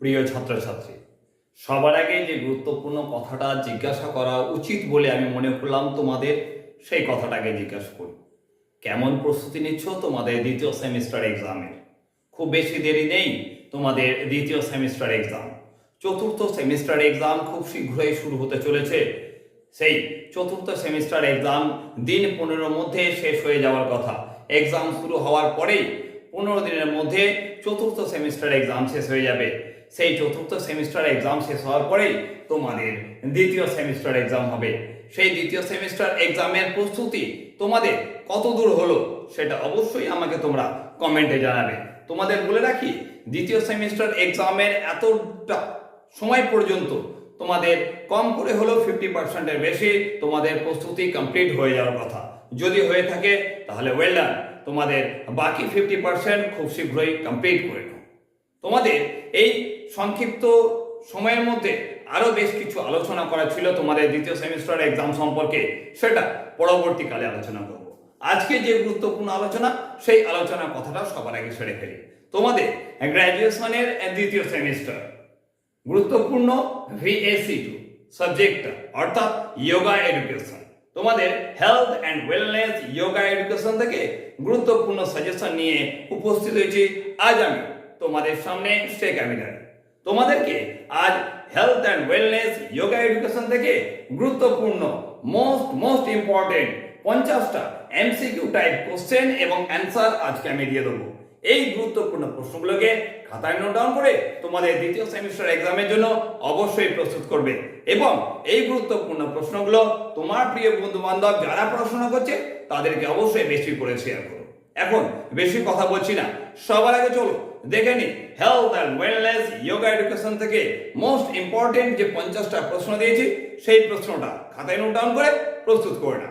প্রিয় ছাত্রছাত্রী, সবার আগে যে গুরুত্বপূর্ণ কথাটা জিজ্ঞাসা করা উচিত বলে আমি মনে করলাম তোমাদের, সেই কথাটাকে জিজ্ঞাসা করি। কেমন প্রস্তুতি নিচ্ছ তোমাদের দ্বিতীয় সেমিস্টার এক্সামের? খুব বেশি দেরি নেই তোমাদের দ্বিতীয় সেমিস্টার এক্সাম। চতুর্থ সেমিস্টার এক্সাম খুব শীঘ্রই শুরু হতে চলেছে। সেই চতুর্থ সেমিস্টার এক্সাম দিন পনেরোর মধ্যে শেষ হয়ে যাওয়ার কথা। এক্সাম শুরু হওয়ার পরেই পনেরো দিনের মধ্যে চতুর্থ সেমিস্টার এক্সাম শেষ হয়ে যাবে। সেই চতুর্থ সেমিস্টার এক্সাম শেষ হওয়ার পরেই তোমাদের দ্বিতীয় সেমিস্টার এক্সাম হবে। সেই দ্বিতীয় সেমিস্টার এক্সামের প্রস্তুতি তোমাদের কত দূর হলো সেটা অবশ্যই আমাকে তোমরা কমেন্টে জানাবে। তোমাদের বলে রাখি, দ্বিতীয় সেমিস্টার এক্সামের এতটা সময় পর্যন্ত তোমাদের কম করে হলেও ফিফটি পার্সেন্টের বেশি তোমাদের প্রস্তুতি কমপ্লিট হয়ে যাওয়ার কথা। যদি হয়ে থাকে, তাহলে ওয়েল ডান তোমাদের বাকি ফিফটি পার্সেন্ট খুব শীঘ্রই কমপ্লিট করে নাও। তোমাদের এই সংক্ষিপ্ত সময়ের মধ্যে আরও বেশ কিছু আলোচনা করা ছিল তোমাদের দ্বিতীয় সেমিস্টার এক্সাম সম্পর্কে, সেটা পরবর্তীকালে আলোচনা করব। আজকে যে গুরুত্বপূর্ণ আলোচনা, সেই আলোচনার কথাটা সবার আগে সেরে ফেলি। তোমাদের গ্র্যাজুয়েশনের দ্বিতীয় সেমিস্টার গুরুত্বপূর্ণ ভিএসি টু সাবজেক্টটা অর্থাৎ ইয়োগা এডুকেশন তোমাদের health and wellness yoga education থেকে গুরুত্বপূর্ণ সাজেশন নিয়ে উপস্থিত হয়েছি। আজ আমি তোমাদের সামনে স্টে ক্যাবিনেট তোমাদেরকে আজ health and wellness yoga education থেকে গুরুত্বপূর্ণ মোস্ট মোস্ট ইম্পর্টেন্ট পঞ্চাশটা এমসিকিউ টাইপ কোশ্চেন এবং অ্যান্সার আজকে আমি দিয়ে দেবো। এই গুরুত্বপূর্ণ প্রশ্নগুলোকে খাতায় নোট ডাউন করে তোমাদের দ্বিতীয় সেমিস্টার এক্সামের জন্য অবশ্যই প্রস্তুত করবে। এবং এই গুরুত্বপূর্ণ প্রশ্নগুলো তোমার প্রিয় বন্ধু বান্ধব যারা পড়াশোনা করছে, তাদেরকে অবশ্যই বেশি করে শেয়ার করো। এখন বেশি কথা বলছি না। সবার আগে চলো দেখে নি health and wellness yoga education থেকে মোস্ট ইম্পর্টেন্ট যে পঞ্চাশটা প্রশ্ন দিয়েছি, সেই প্রশ্নটা খাতায় নোট ডাউন করে প্রস্তুত করে না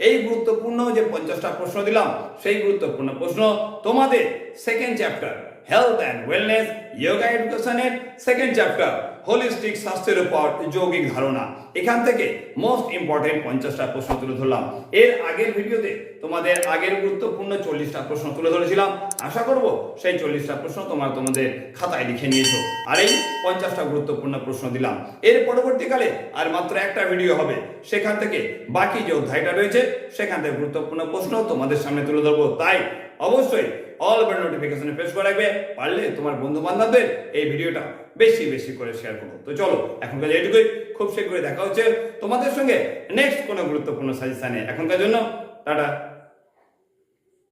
এই গুরুত্বপূর্ণ যে পঞ্চাশটা প্রশ্ন দিলাম সেই গুরুত্বপূর্ণ প্রশ্ন তোমাদের second chapter health and wellness yoga এডুকেশনের সেকেন্ড চ্যাপ্টার হোলিস্টিক স্বাস্থ্যের উপর যৌগিক ধারণা। এখান থেকে মোস্ট ইম্পর্টেন্ট পঞ্চাশটা প্রশ্ন তুলে ধরলাম। এর আগের ভিডিওতে তোমাদের আগের গুরুত্বপূর্ণ চল্লিশটা প্রশ্ন তুলে ধরেছিলাম। আশা করব সেই চল্লিশটা প্রশ্ন তোমার তোমাদের খাতায় লিখে নিয়েছো। আর এই পঞ্চাশটা গুরুত্বপূর্ণ প্রশ্ন দিলাম। এর পরবর্তীকালে আর মাত্র একটা ভিডিও হবে। সেখান থেকে বাকি যে অধ্যায়টা রয়েছে, সেখান থেকে গুরুত্বপূর্ণ প্রশ্ন তোমাদের সামনে তুলে ধরবো। তাই অবশ্যই অল বেল নোটিফিকেশনে প্রেস করে রাখবে, পারলে তোমার বন্ধু বান্ধবদের এই ভিডিওটা বেশি বেশি করে শেয়ার করো। তো চলো, এখনকার এটুকুই খুব শীঘ্রই দেখা হচ্ছে তোমাদের সঙ্গে নেক্সট কোনো গুরুত্বপূর্ণ সাজেশানে এখনকার জন্য, টাটা।